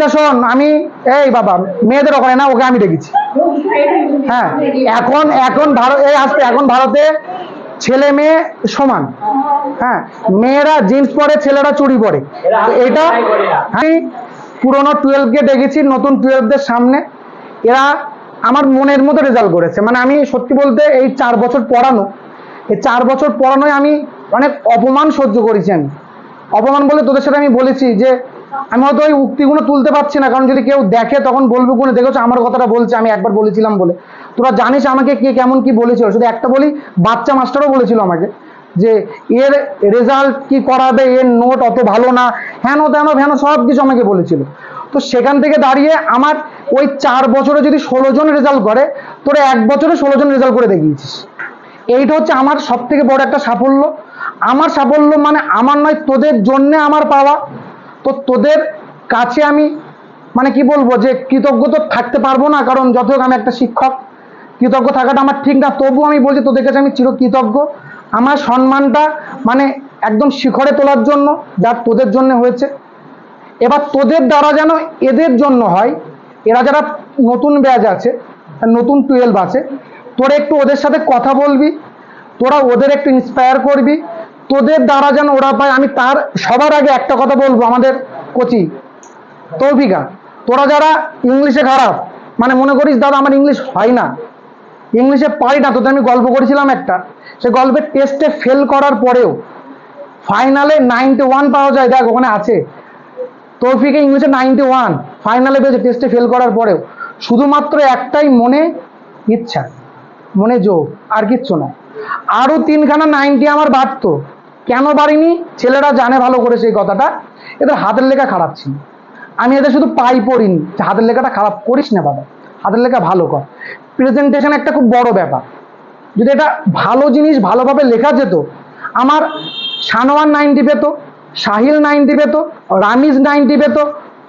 আচ্ছা শোন, আমি, এই বাবা, মেয়েদের ওখানে না, ওকে আমি ডেকেছি। হ্যাঁ এখন এখন ভারত, এই আসতে, এখন ভারতে ছেলে মেয়ে সমান। হ্যাঁ মেয়েরা জিন্স পরে, ছেলেরা চুড়ি পরে। এটা আমি পুরোনো টুয়েলভকে ডেকেছি, নতুন টুয়েলভদের সামনে। এরা আমার মনের মতো রেজাল্ট করেছে। মানে আমি সত্যি বলতে এই চার বছর পড়ানো, এই চার বছর পড়ানোয় আমি অনেক অপমান সহ্য করেছি আমি। অপমান বলে তোদের সাথে আমি বলেছি যে আমি হয়তো ওই উক্তিগুলো তুলতে পারছি না, কারণ যদি কেউ দেখে তখন বলবে কোনো, দেখেছ আমার কথাটা বলছে, আমি একবার বলেছিলাম বলে। তোরা জানিস আমাকে কে কেমন কি বলেছিল? শুধু একটা বলি, বাচ্চা মাস্টারও বলেছিল আমাকে যে, এর রেজাল্ট কি করাবে, এর নোট অত ভালো না, হেন তেন হেন সব কিছু আমাকে বলেছিল। তো সেখান থেকে দাঁড়িয়ে আমার ওই চার বছরে যদি ষোলো জন রেজাল্ট করে, তোরা এক বছরে ষোলো জন রেজাল্ট করে দেখিয়েছিস। এইটা হচ্ছে আমার সব থেকে বড় একটা সাফল্য। আমার সাফল্য মানে আমার নয়, তোদের জন্যে আমার পাওয়া। তো তোদের কাছে আমি মানে কি বলব যে কৃতজ্ঞ তো থাকতে পারব না, কারণ যত আমি একটা শিক্ষক, কৃতজ্ঞ থাকাটা আমার ঠিক না, তবুও আমি বলছি তোদের কাছে আমি চিরকৃতজ্ঞ। আমার সম্মানটা মানে একদম শিখরে তোলার জন্য, যা তোদের জন্য হয়েছে। এবার তোদের দ্বারা যেন এদের জন্য হয়, এরা যারা নতুন ব্যাচ আছে, নতুন টুয়েলভ আছে, তোরা একটু ওদের সাথে কথা বলবি, তোরা ওদের একটু ইন্সপায়ার করবি তোদের দ্বারা যেন ওরা পায়, আমি তার, সবার আগে একটা কথা বলব আমাদের কোচি, তৌফিকা। তোরা যারা ইংলিশে খারাপ মানে মনে করিস, দাদা, আমার ইংলিশ হয় না। ইংলিশে পারি না, তোদের আমি গল্প করেছিলাম একটা। সে গল্পের টেস্টে ফেল করার পরেও ফাইনালে নাইনটি ওয়ান পাওয়া যায়, দেখ, ওখানে আছে। তৌফিকে ইংলিশে নাইনটি ওয়ান ফাইনালে পেয়েছে টেস্টে ফেল করার পরেও। শুধুমাত্র একটাই মনে ইচ্ছা, মনে যোগ আর কিচ্ছু না আরও তিনখানা নাইনটি আমার বাড়তো। কেন বাড়িনি ছেলেরা জানে ভালো করে সেই কথাটা। এদের হাতের লেখা খারাপ ছিল। আমি এদের শুধু পাই পড়িনি। হাতের লেখাটা খারাপ করিস না বাবা। হাতের লেখা ভালো কর। প্রেজেন্টেশন একটা খুব বড় ব্যাপার। যদি এটা ভালো জিনিস ভালোভাবে লেখা যেত, আমার শানোয়ার নাইনটি পেত সাহিল নাইনটি পেত, রামিজ নাইনটি পেত,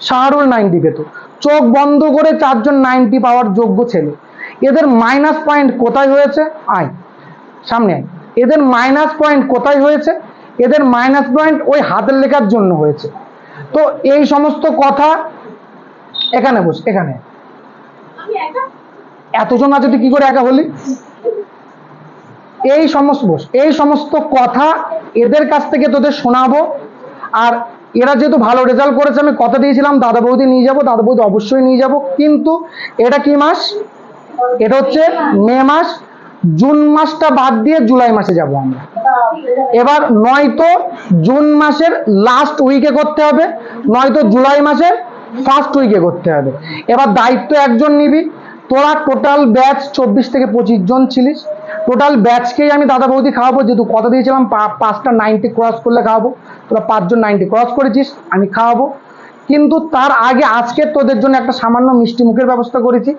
শাহরুল নাইনটি পেত। চোখ বন্ধ করে চারজন নাইনটি পাওয়ার যোগ্য ছেলে। এদের মাইনাস পয়েন্ট কোথায় হয়েছে? আয়, সামনে আয়। এদের মাইনাস পয়েন্ট কোথায় হয়েছে? এদের মাইনাস পয়েন্ট ওই হাতের লেখার জন্য হয়েছে। তো এই সমস্ত কথা এখানে বস এখানে। এতজন আছে তুই কি করে একা হলি? এই সমস্ত বস এই সমস্ত কথা এদের কাছ থেকে তোদের শোনাবো। আর এরা যেহেতু ভালো রেজাল্ট করেছে আমি কথা দিয়েছিলাম দাদা বৌদি নিয়ে যাব দাদা বৌদি অবশ্যই নিয়ে যাব। কিন্তু এটা কি মাস? এটা হচ্ছে মে মাস। জুন মাসটা বাদ দিয়ে জুলাই মাসে যাব আমরা। এবার নয়তো জুন মাসের লাস্ট উইকে করতে হবে, নয়তো জুলাই মাসের ফার্স্ট উইকে করতে হবে। এবার দায়িত্ব একজন নিবি। তোরা টোটাল ব্যাচ চব্বিশ থেকে পঁচিশ জন ছিলিস। টোটাল ব্যাচকেই আমি দাদা বৌদি খাওয়াবো? যেহেতু কথা দিয়েছিলাম পাঁচটা নাইনটি ক্রস করলে খাওয়াবো। তোরা পাঁচজন নাইনটি ক্রস করেছিস, আমি খাওয়াবো। কিন্তু তার আগে আজকে তোদের জন্য একটা সামান্য মিষ্টি মুখের ব্যবস্থা করেছি।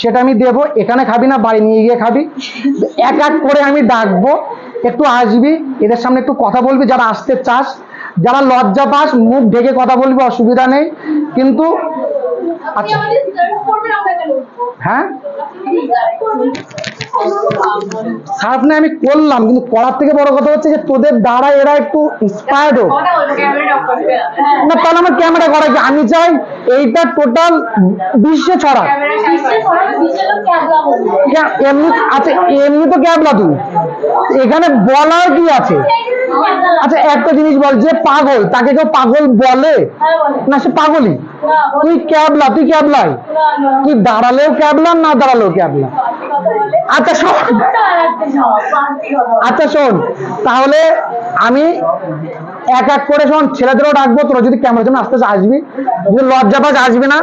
সেটা আমি দেব এখানে খাবি না বাড়ি নিয়ে গিয়ে খাবি। এক এক করে আমি ডাকবো একটু আসবি এদের সামনে একটু কথা বলবি যারা আসতে চাস যারা লজ্জা পাস মুখ ঢেকে কথা বলবি অসুবিধা নেই। কিন্তু আচ্ছা হ্যাঁ? খারাপ না আমি করলাম কিন্তু করার থেকে বড় কথা হচ্ছে যে তোদের দ্বারা এরা একটু ইন্সপায়ার্ড হোক। না তাহলে আমার ক্যামেরা করা কি? আমি চাই এইটা টোটাল বিশ্বে ছড়া। এমনি আচ্ছা এমনি তো ক্যাবলা তুই। এখানে বলার কি আছে? আচ্ছা একটা জিনিস বল যে পাগল তাকে কেউ পাগল বলে? না সে পাগলই। তুই ক্যাবলা তুই ক্যাবলাই তুই দাঁড়ালেও ক্যাবলা না দাঁড়ালেও ক্যাবলা? আচ্ছা শোন। আচ্ছা শোন। তাহলে আমি এক এক করে শোন ছেলেদেরও ডাকবো তোরা যদি ক্যামেরার জন্য আস্তে আস্তে আসবি। যদি লজ্জা পাস আসবি না।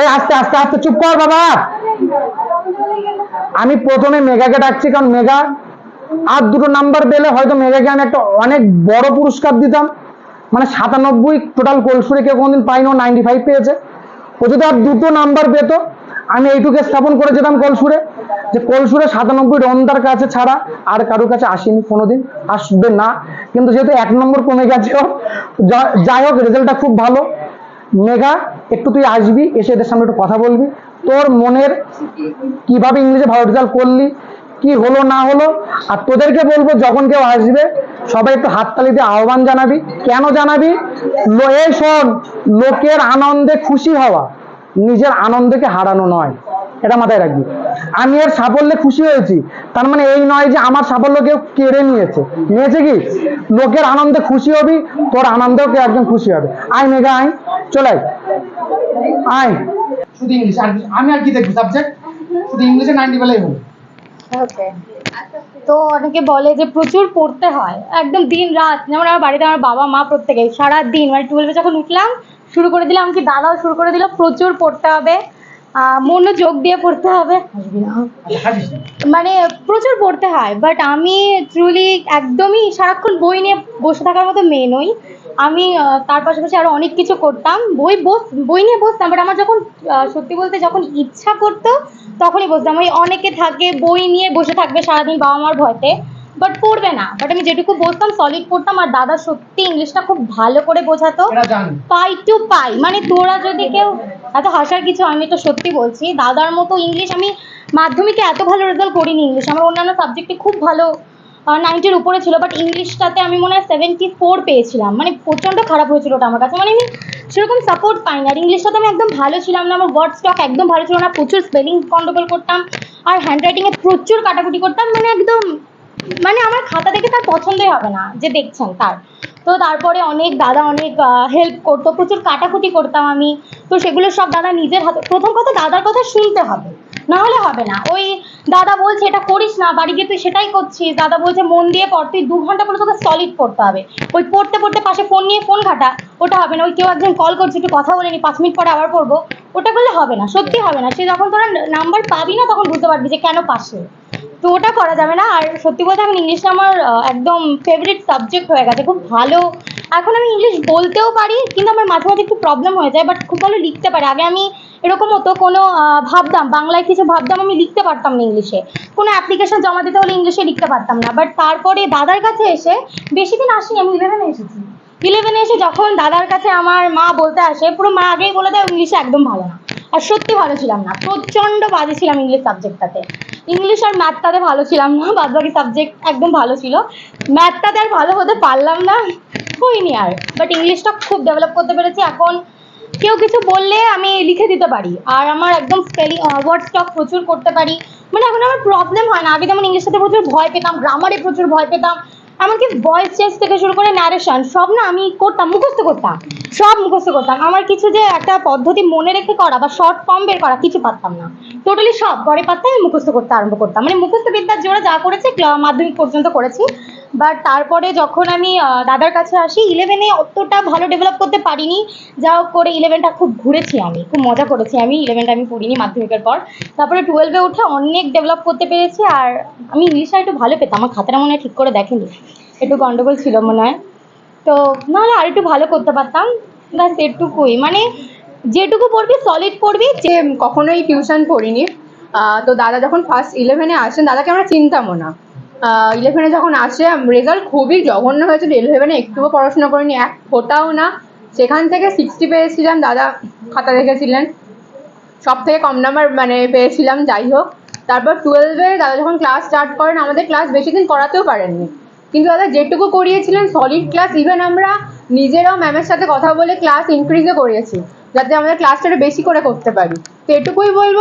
এই আস্তে আস্তে আস্তে চুপ কর বাবা। আমি প্রথমে মেগাকে ডাকছি কারণ মেগা আর দুটো নাম্বার পেলে হয়তো মেগাকে আমি একটা অনেক বড় পুরস্কার দিতাম। মানে সাতানব্বই টোটাল কোলসুরে কেউ কোনোদিন পাইনি নাইনটি ফাইভ পেয়েছে। ও যদি আর দুটো নাম্বার পেতো, আমি এইটুকে স্থাপন করে যেতাম কলসুরে। যে কলসুরে সাতানব্বই রন্দার কাছে ছাড়া আর কারোর কাছে আসেনি কোনোদিন, আসবে না। কিন্তু যেহেতু এক নম্বর কমে গেছে যাই হোক রেজাল্টটা খুব ভালো। মেঘা একটু তুই আসবি, এসে এদের সামনে একটু কথা বলবি। তোর মনের কীভাবে ইংলিশে ভালো রেজাল্ট করলি কি হলো না হলো, আর তোদেরকে বলব যখন কেউ আসবে, সবাই একটু হাততালি দিয়ে আহ্বান জানাবি। কেন জানাবি? এই শোন, লোকের আনন্দে খুশি হওয়া নিজের আনন্দকে হারানো নয়। এটা মাথায় রাখবি। আমি এর সাফল্যে খুশি হয়েছি। তার মানে এই নয় যে আমার সাফল্য কেউ কেড়ে নিয়েছে। নিয়েছে কি? লোকের আনন্দে খুশি হবি, তোর আনন্দেও কেউ একজন খুশি হবে। আয় মেঘা, আয়। চলে, আয়। শুধু ইংলিশ আমি আর কি দেখব সাবজেক্ট শুধু ইংলিশে নাইনটি পেলেই হলো তো অনেকে বলে যে প্রচুর পড়তে হয়। একদম দিন রাত, যেমন আমার বাড়িতে আমার বাবা, মা প্রত্যেকে সারা দিন মানে টুয়েলভে যখন উঠলাম, শুরু করে দিলাম কি দাদাও শুরু করে দিল, প্রচুর পড়তে হবে মনোযোগ দিয়ে পড়তে হবে। মানে প্রচুর পড়তে হয় বাট আমি ট্রুলি একদমই সারাক্ষণ বই নিয়ে বসে থাকার মতো মেয়ে নই। আমি তার পাশাপাশি আরও অনেক কিছু করতাম। বই বস বই নিয়ে বসতাম বাট আমার যখন সত্যি বলতে যখন ইচ্ছা করতো তখনই বসতাম। ওই অনেকে থাকে বই নিয়ে বসে থাকবে সারাদিন বাবা মার ভয়তে বাট পড়বে না। বাট আমি যেটুকু বসতাম সলিড পড়তাম আর দাদা সত্যি ইংলিশটা খুব ভালো করে বোঝাতো। পাই টু পাই মানে তোরা যদি কেউ এত হাসার কিছু আমি তো সত্যি বলছি দাদার মতো ইংলিশ আমি মাধ্যমিকে এত ভালো রেজাল্ট করিনি ইংলিশ। আমার অন্যান্য সাবজেক্টে খুব ভালো নাইনটির উপরে ছিল বাট ইংলিশটাতে আমি মনে হয় সেভেন্টি ফোর পেয়েছিলাম। মানে প্রচণ্ড খারাপ হয়েছিল ওটা আমার কাছে। মানে আমি সেরকম সাপোর্ট পাই না আর ইংলিশটাতে আমি একদম ভালো ছিলাম না, আমার ওয়ার্ড স্টক একদম ভালো ছিল না, প্রচুর স্পেলিং গন্ডগোল করতাম, আর হ্যান্ডরাইটিংয়ে প্রচুর কাটাকুটি করতাম মানে একদম মানে আমার খাতা দেখে তার পছন্দই হবে না, যে দেখছেন তার। তো তারপরে অনেক দাদা অনেক হেল্প করতো, প্রচুর কাটাকুটি করতাম আমি। তো সেগুলো সব দাদা নিজের হাতে, প্রথম কথা দাদার কথা শুনতে হবে। না হলে হবে না। ওই দাদা বলছে, এটা করিস না, বাড়ি গিয়ে তুই সেটাই করছিস। দাদা বলছে, মন দিয়ে পড়, তুই দু ঘণ্টা পরে তোকে সলিড পড়তে হবে। ওই পড়তে পড়তে পাশে ফোন নিয়ে ফোন ঘাটা, ওটা হবে না। ওই কেউ একজন কল করছে, একটু কথা বলে নি, পাঁচ মিনিট পরে আবার পড়ব। ওটা করলে হবে না, সত্যি হবে না। সে যখন তোরা নাম্বার পাবি না, তখন বুঝতে পারবি যে কেন পাশে তো ওটা করা যাবে না। আর সত্যি বলতে এখন ইংলিশটা আমার একদম ফেভারিট সাবজেক্ট হয়ে গেছে। খুব ভালো এখন আমি ইংলিশ বলতেও পারি, কিন্তু আমার মাঝে মাঝে একটু প্রবলেম হয়ে যায় বাট খুব ভালো লিখতে পারি। আগে আমি এরকম হতো, কোনো ভাবতাম, বাংলায় কিছু ভাবতাম, আমি লিখতে পারতাম না ইংলিশে কোনো অ্যাপ্লিকেশন জমা দিতে হলে ইংলিশে লিখতে পারতাম না। বাট তারপরে দাদার কাছে এসে, বেশি দিন আসিনি, আমি ইলেভেনে এসেছি। ইলেভেনে এসে যখন দাদার কাছে আমার মা বলতে আসে, পুরো মা আগেই বলে দেয় ইংলিশে একদম ভালো না। আর সত্যি ভালো ছিলাম না, প্রচণ্ড বাজে ছিলাম ইংলিশ সাবজেক্টটাতে ইংলিশ আর ম্যাথটাতে ভালো ছিলাম না বাদ বাকি সাবজেক্ট একদম ভালো ছিল। ম্যাথটাতে আর ভালো হতে পারলাম না। হয়নি আর। বাট ইংলিশটা খুব ডেভেলপ করতে পেরেছি। এখন কেউ কিছু বললে আমি লিখে দিতে পারি। আর আমার একদম স্পেলিং ওয়ার্ড স্টক প্রচুর করতে পারি। মানে এখন আমার প্রবলেম হয় না। আগে যেমন ইংলিশটাতে প্রচুর ভয় পেতাম গ্রামারে প্রচুর ভয় পেতাম, এমনকি ভয়েস চেঞ্জ থেকে শুরু করে ন্যারেশন সব না আমি করতাম, মুখস্থ করতাম। সব মুখস্থ করতাম। আমার কিছু যে একটা পদ্ধতি মনে রেখে করা বা শর্ট ফর্ম বের করা কিছু পারতাম না। টোটালি সব ঘরে পারতাম আমি মুখস্থ করতে আরম্ভ করতাম। মানে মুখস্থ বিদ্যার জোরে যা করেছে মাধ্যমিক পর্যন্ত করেছি। বাট তারপরে যখন আমি দাদার কাছে আসি ইলেভেনে অতটা ভালো ডেভেলপ করতে পারিনি। যা হোক করে ইলেভেনটা খুব ঘুরেছি আমি, খুব মজা করেছি আমি ইলেভেনটা আমি পড়িনি মাধ্যমিকের পর। তারপরে টুয়েলভে উঠে অনেক ডেভেলপ করতে পেরেছি আর আমি ইংলিশটা একটু ভালো পেতাম। আমার খাতাটা মনে হয় ঠিক করে দেখেনি। একটু গন্ডগোল ছিল মনে হয়। তো নাহলে আর একটু ভালো করতে পারতাম। ব্যাস, এটুকুই। মানে যেটুকু পড়বি সলিড পড়বি। যে কখনোই টিউশন পড়িনি। তো দাদা যখন ফার্স্ট ইলেভেনে আসেন, দাদাকে আমরা চিনতামও না। ইলেভেনে যখন আসে রেজাল্ট খুবই জঘন্য হয়েছিল। ইলেভেনে একটুও পড়াশোনা করিনি, এক ফোটাও না। সেখান থেকে সিক্সটি পেয়েছিলাম, দাদা খাতা দেখেছিলেন। সব থেকে কম নাম্বার মানে পেয়েছিলাম, যাই হোক। তারপর টুয়েলভে দাদা যখন ক্লাস স্টার্ট করেন, আমাদের ক্লাস বেশি দিন করাতেও পারেননি। কিন্তু দাদা যেটুকু করিয়েছিলেন সলিড ক্লাস ইভেন আমরা নিজেরাও ম্যামের সাথে কথা বলে ক্লাস ইনক্রিজও করিয়েছি, যাতে আমাদের ক্লাসটা বেশি করে করতে পারি। তো এটুকুই বলব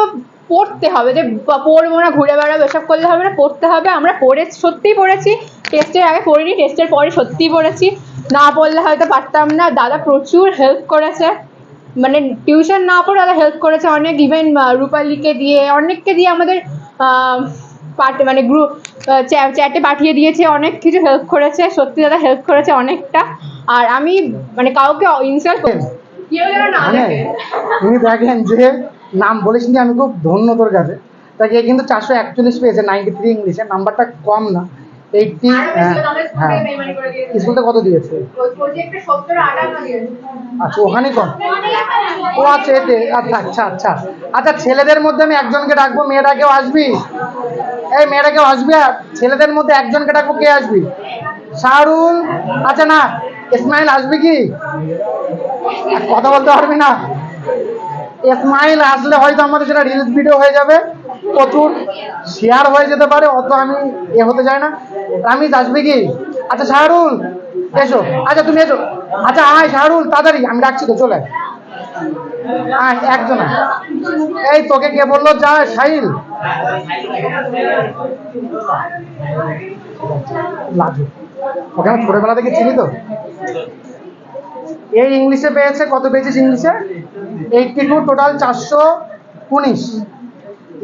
পড়তে হবে যে পড়ব না ঘুরে বেড়াবো এসব করলে হবে না পড়তে হবে। আমরা পড়ে সত্যিই পড়েছি। টেস্টের আগে পড়িনি টেস্টের পরে সত্যিই পড়েছি। না পড়লে হয়তো পারতাম না। দাদা প্রচুর হেল্প করেছে। মানে টিউশন না পড়ে দাদা হেল্প করেছে। অনেক ইভেন রূপালীকে দিয়ে অনেককে দিয়ে আমাদের পাঠ মানে গ্রুপ চ্যাটে পাঠিয়ে দিয়েছে। অনেক কিছু হেল্প করেছে। সত্যি দাদা হেল্প করেছে অনেকটা। আর আমি মানে কাউকে ইনসাল্ট করি কেউ যেন না দেখে। দেখেন যে নাম বলেছেন যে আমি খুব ধন্য তোর কাছে। তাকে কিন্তু চারশো একচল্লিশ পেয়েছে নাইনটি থ্রি ইংলিশে নাম্বারটা কম না। এইটটি হ্যাঁ স্কুলে বেইমানি করে দিয়েছে। স্কুলতে কত দিয়েছে? আচ্ছা ওখানেই কম। ও আচ্ছা এতে আচ্ছা আচ্ছা আচ্ছা। আচ্ছা ছেলেদের মধ্যে আমি একজনকে ডাকবো মেয়েরা কেউ আসবি? এই মেয়েরা কেউ আসবি? আর ছেলেদের মধ্যে একজনকে ডাকবো কে আসবি? শাহরুল? আচ্ছা না ইসমাইল আসবি কি? কথা বলতে পারবি না? ইসমাইল আসলে হয়তো আমাদের সেটা রিলস ভিডিও হয়ে যাবে। প্রচুর শেয়ার হয়ে যেতে পারে, অত আমি এ হতে চাই না। রামিজ, আসবে কি? আচ্ছা শাহরুল, এসো। আচ্ছা তুমি এসো। আচ্ছা আয়, শাহরুল, তাড়াতাড়ি, আমি ডাকছি তো, চলে আয়। একজন এই তোকে কে বলল? যা সাহিল আমি ছোটবেলা থেকে চিনি তো? এই ইংলিশে পেয়েছে, কত পেয়েছিস ইংলিশে? এইটটি টু টোটাল চারশো উনিশ।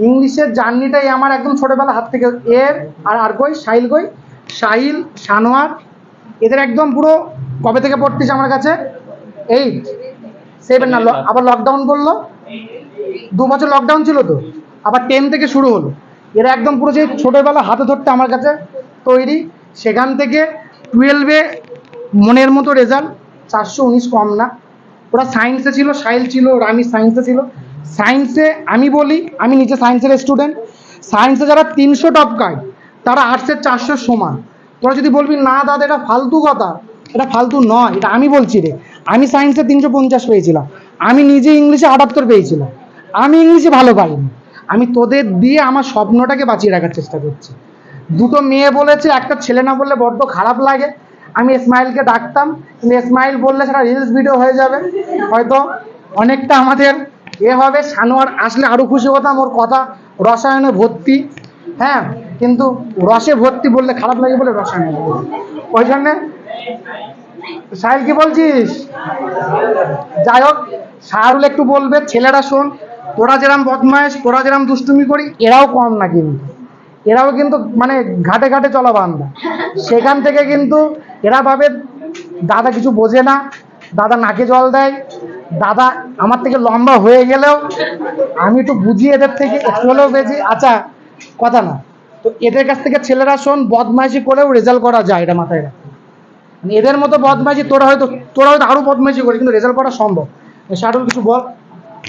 ইংলিশের জার্নিটাই আমার একদম ছোটবেলা হাত থেকে। এর আর আর কই সাহিল কই সাহিল সানোয়ার এদের একদম পুরো কবে থেকে পড়তিস আমার কাছে? এইট সেভেন না আবার লকডাউন করল। দু বছর লকডাউন ছিল তো। আবার টেন থেকে শুরু হলো। এরা একদম পুরো যে ছোটোবেলা হাতে ধরতে আমার কাছে তৈরি। সেখান থেকে টুয়েলভে মনের মতো রেজাল্ট চারশো উনিশ কম না। ওরা সায়েন্সে ছিল সাইল ছিল, ওরা আমি সায়েন্সে ছিল। সায়েন্সে আমি বলি, আমি নিজে সায়েন্সের স্টুডেন্ট সায়েন্সে যারা তিনশো টপ টপকায় তারা আর্টসের চারশো সমান। তোরা যদি বলবি, না দাদা, এটা ফালতু কথা, এটা ফালতু নয়, এটা আমি বলছি রে। আমি সায়েন্সে তিনশো পঞ্চাশ পেয়েছিলাম। আমি নিজে ইংলিশে আটাত্তর পেয়েছিলাম। আমি ইংলিশে ভালো পাইনি। আমি তোদের দিয়ে আমার স্বপ্নটাকে বাঁচিয়ে রাখার চেষ্টা করছি। দুটো মেয়ে বলেছে, একটা ছেলে না বললে বড্ড খারাপ লাগে। আমি ইসমাইলকে ডাকতাম, কিন্তু ইসমাইল বললে সেটা রিলস ভিডিও হয়ে যাবে। হয়তো অনেকটা আমাদের এ হবে, সানোয়ার আসলে আরও খুশি হতাম ওর কথা। রসায়নে ভর্তি হ্যাঁ কিন্তু রসে ভর্তি বললে খারাপ লাগে বলে রসায়নে ওই জন্যে সাহিল কি বলছিস? যাই হোক একটু বলবে, ছেলেরা শোন, তোরা যেরাম বদমাইশ তোরা যেরাম দুষ্টুমি করি, এরাও কম না কিন্তু। এরাও কিন্তু মানে ঘাটে ঘাটে চলা বান্ধা সেখান থেকে কিন্তু এরা ভাবে, দাদা কিছু বোঝে না। দাদা নাকে জল দেয়। দাদা আমার থেকে লম্বা হয়ে গেলেও আমি একটু বুঝি এদের থেকে, একটু হলেও বেশি আচ্ছা কথা না। তো এদের কাছ থেকে ছেলেরা শোন, বদমাইশি করেও রেজাল্ট করা যায় এটা মাথায় রাখ। মানে এদের মতো বদমাইশি তোরা হয়তো তোরা হয়তো আরও বদমাইশি করে কিন্তু রেজাল্ট করা সম্ভব। শাহরুল কিছু বল?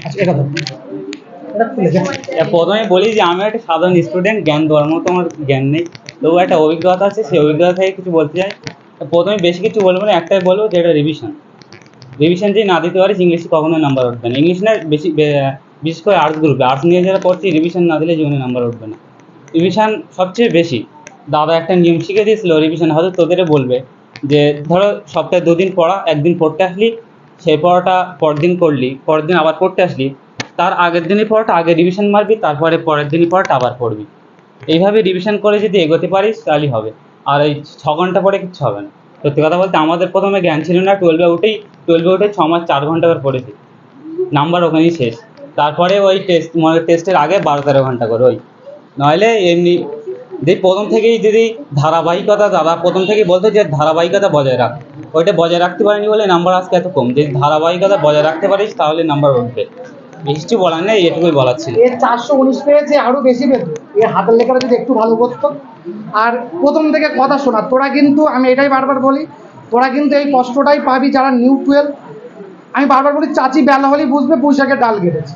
আচ্ছা এটা প্রথমে বলি যে, আমি একটা সাধারণ স্টুডেন্ট জ্ঞান ধর্ম মতো আমার জ্ঞান নেই। তবু একটা অভিজ্ঞতা আছে, সেই অভিজ্ঞতা থেকে কিছু বলতে চাই। প্রথমে বেশি কিছু বলব না, একটাই বলব যে, এটা রিভিশন রিভিশন যদি না দিতে পারিস ইংলিশে কখনোই নাম্বার উঠবে না। ইংলিশ না বেশি বিশেষ করে আর্টস গ্রুপে আর্টস নিয়ে যারা পড়ছি রিভিশন না দিলে জীবনে নাম্বার উঠবে না। রিভিশন সবচেয়ে বেশি। দাদা একটা নিয়ম শিখে দিয়েছিল রিভিশন হয়তো তোদের বলবে যে, ধরো সপ্তাহে দুদিন পড়া, একদিন পড়তে আসলি, সেই পড়াটা পরদিন করলি পরের দিন আবার পড়তে আসলি তার আগের দিনই পড়াটা আগে রিভিশন মারবি, তারপরে পরের দিনই পড়াটা আবার পড়বি। এইভাবে রিভিশন করে যদি এগোতে পারিস, তাহলেই হবে। আর এই ছ ঘণ্টা পরে কিচ্ছু হবে না। সত্যি কথা বলতে আমাদের প্রথমে জ্ঞান ছিল না টুয়েলভে উঠেই টুয়েলভে উঠে ছ মাস চার ঘণ্টা করে পড়েছি। নাম্বার ওখানেই শেষ। তারপরে ওই টেস্ট মানে টেস্টের আগে বারো তেরো ঘণ্টা করে ওই। নইলে এমনি যে প্রথম থেকেই যদি ধারাবাহিকতা, দাদা প্রথম থেকেই বলতো যে ধারাবাহিকতা বজায় রাখ। ওইটা বজায় রাখতে পারিনি বলে নাম্বার আজকে এত কম। যদি ধারাবাহিকতা বজায় রাখতে পারিস, তাহলে নাম্বার উঠবে। কিছু বলার নেই, এটুকুই বলার ছিল। এর চারশো উনিশ পেয়েছে, আরও বেশি পেত এর হাতের লেখাটা যদি একটু ভালো করতো। আর প্রথম থেকে কথা শোনা, তোরা কিন্তু, আমি এটাই বারবার বলি, তোরা কিন্তু এই কষ্টটাই পাবি যারা নিউ টুয়েলভ আমি বারবার বলি, চাচি বেলা হলেই বুঝবে পুঁশাকের ডাল কেটেছে।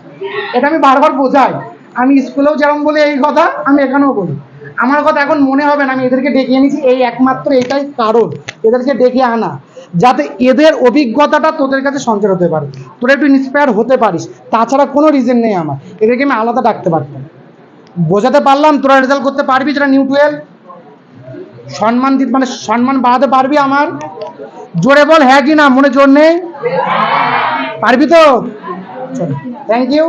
এটা আমি বারবার বোঝাই। আমি স্কুলেও যেরকম বলি, এই কথা আমি এখানেও বলি। আমার কথা এখন মনে হবে না আমি এদেরকে ডেকে এনেছি এই একমাত্র এটাই কারণ এদেরকে ডেকে আনা যাতে এদের অভিজ্ঞতাটা তোদের কাছে সঞ্চার হতে পারে তোরা একটু ইন্সপায়ার হতে পারিস তাছাড়া কোনো রিজন নেই আমার এদেরকে আমি আলাদা ডাকতে পারতাম। বোঝাতে পারলাম তোরা রেজাল্ট করতে পারবি যারা নিউ টুয়েলভ সম্মান দিতে মানে সম্মান বাড়াতে পারবি আমার। জোরে বল হ্যাঁ কি না মনে জোর নেই? পারবি তো? থ্যাংক ইউ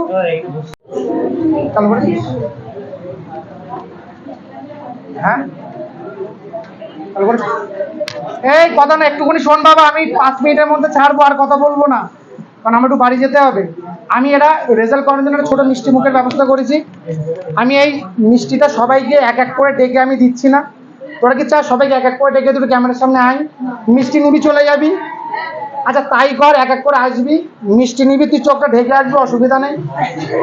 হ্যাঁ? এই কথা না, একটুখানি শোন বাবা, আমি পাঁচ মিনিটের মধ্যে ছাড়বো, আর কথা বলব না। কারণ আমার একটু বাড়ি যেতে হবে। আমি এটা রেজাল্ট করার জন্য ছোট মিষ্টি মুখের ব্যবস্থা করেছি। আমি এই মিষ্টিটা সবাইকে এক এক করে ডেকে আমি দিচ্ছি না। তোরা কি চা সবাইকে এক এক করে ডেকে দুটো ক্যামেরার সামনে আয়। মিষ্টি নিবি, চলে যাবি। আচ্ছা তাই কর এক এক করে আসবি মিষ্টি নিবি তুই চোখটা ঢেকে আসবি অসুবিধা নেই।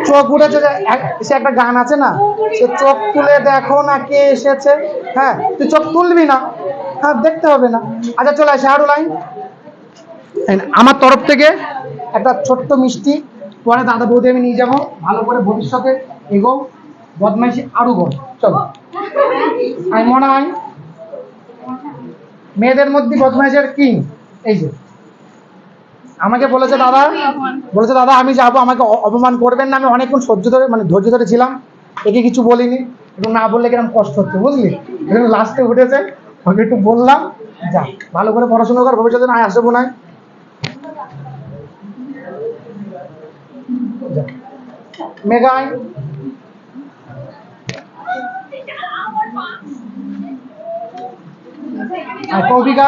চোখ উঠেছে যে এক- সে একটা গান আছে না সে চোখ তুলে দেখো না কে এসেছে। হ্যাঁ তুই চোখ তুলবি না হ্যাঁ দেখতে হবে না। আচ্ছা চলে আসে শাহরুল লাইন। আমার তরফ থেকে একটা ছোট্ট মিষ্টি পরে দাদা বৌদি আমি নিয়ে যাব ভালো করে ভবিষ্যতে এগো বদমাইশি আরও বড়। চলো। আমি মনে হয় মেয়েদের মধ্যে বদমাইশের কিং এই যে। আমাকে বলেছে দাদা বলেছে দাদা আমি যাব আমাকে অপমান করবেন না। আমি অনেকক্ষণ সহ্য ধরে মানে ধৈর্য ধরে ছিলাম। একে কিছু বলিনি। এবং না বললে কীরকম কষ্ট হচ্ছে বুঝলি? লাস্টে উঠেছে। ওকে একটু বললাম যা ভালো করে পড়াশোনা কর ভবিষ্যতে না আসব না। মেঘাই কৌভিকা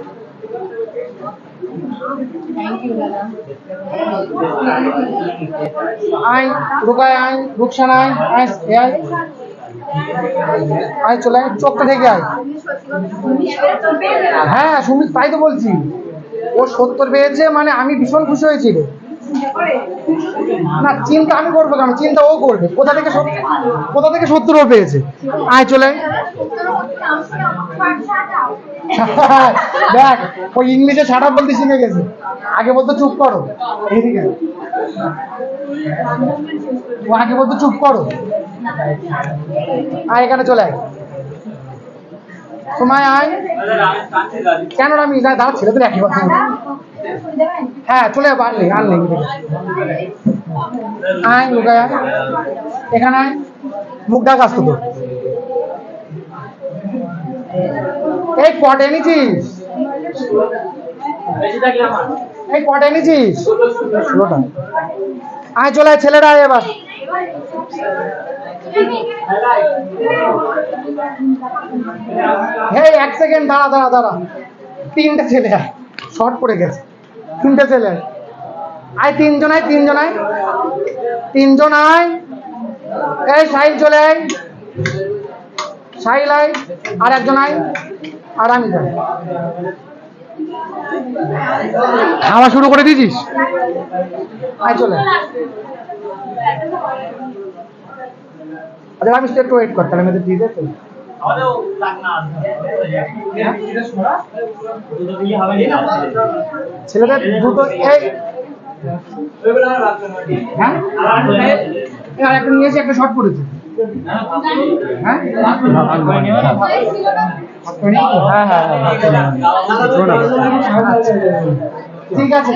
আয়। আয়, চলে আয়, চোখটা থেকে আয়। হ্যাঁ সুমিত, তাই তো বলছি। ও সত্তর পেয়েছে মানে আমি ভীষণ খুশি হয়েছি রে। না, চিন্তা আমি করব কেন? চিন্তা ও করবে। কোথা থেকে কোথা থেকে সত্তর পেয়েছে? আয়, চলে দেখ, ওই ইংলিশে ছাড়া বলতে শিখে গেছে। আগে বলতো চুপ করো। এইদিকে। ও আগে বলতো চুপ করো। আয়, এখানে চলে আয়। সময় আয়। কেন আমি দাঁড়া, ছেলেদের একই কথা। হ্যাঁ চলে যাব আর নেই আর নেই আয়। এখানে মুখ ডাক আসতো তো এই কট এনেছিস? এই কট এনেছিস? ষোলোটা আয়, চলে ছেলেরা এবার। হে এক সেকেন্ড, দাঁড়া দাঁড়া দাঁড়া। তিনটে ছেলে আয়। শর্ট পড়ে গেছে। তিনটে ছেলে আয়। আয় তিনজন আয় তিনজন আয়। তিনজন, আয়। এই সাহিল চলে আয়। সাহিল আয়। আর একজন আয়। আর আমি যাই। খাওয়া শুরু করে দিয়েছিস? আয়, চলে। আচ্ছা আমি একটু ওয়েট কর তাহলে মেয়েদের দিয়ে দে তো ছেলেদের দুটো এই। হ্যাঁ? আর একটা নিয়েছি একটা শর্ট পড়েছে। হ্যাঁ? হ্যাঁ হ্যাঁ হ্যাঁ। ঠিক আছে।